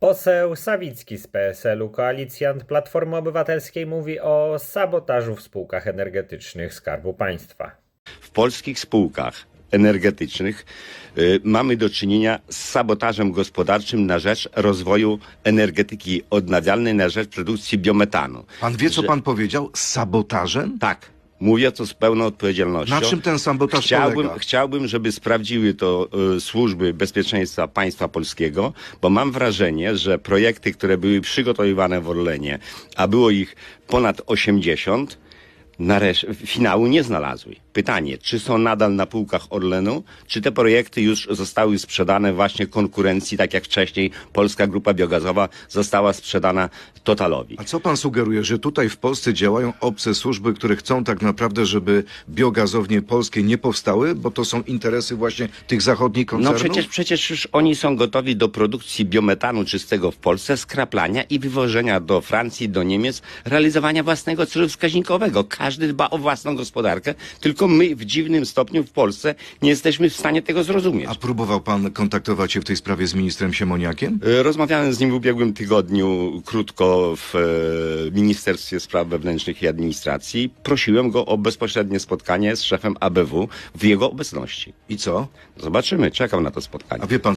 Poseł Sawicki z PSL-u, koalicjant Platformy Obywatelskiej, mówi o sabotażu w spółkach energetycznych Skarbu Państwa. w polskich spółkach energetycznych y, mamy do czynienia z sabotażem gospodarczym na rzecz rozwoju energetyki odnawialnej, na rzecz produkcji biometanu. Pan wie, co Że- pan powiedział? Z sabotażem? Tak. Mówię to z pełną odpowiedzialnością. Na czym ten sabotaż chciałbym, polega? chciałbym, żeby sprawdziły to y, służby bezpieczeństwa państwa polskiego, bo mam wrażenie, że projekty, które były przygotowywane w Orlenie, a było ich ponad 80, naresz- finału nie znalazły. Pytanie, czy są nadal na półkach Orlenu, czy te projekty już zostały sprzedane właśnie konkurencji, tak jak wcześniej Polska Grupa Biogazowa została sprzedana Totalowi. A co pan sugeruje, że tutaj w Polsce działają obce służby, które chcą tak naprawdę, żeby biogazownie polskie nie powstały, bo to są interesy właśnie tych zachodnich No koncernów? przecież, przecież już oni są gotowi do produkcji biometanu czystego w Polsce, skraplania i wywożenia do Francji, do Niemiec, realizowania własnego celu wskaźnikowego. Każdy dba o własną gospodarkę, tylko my w dziwnym stopniu w Polsce nie jesteśmy w stanie tego zrozumieć. A próbował pan kontaktować się w tej sprawie z ministrem Siemoniakiem? E, Rozmawiałem z nim w ubiegłym tygodniu krótko w e, Ministerstwie Spraw Wewnętrznych i Administracji. Prosiłem go o bezpośrednie spotkanie z szefem ABW w jego obecności. I co? Zobaczymy, czekam na to spotkanie. A wie pan,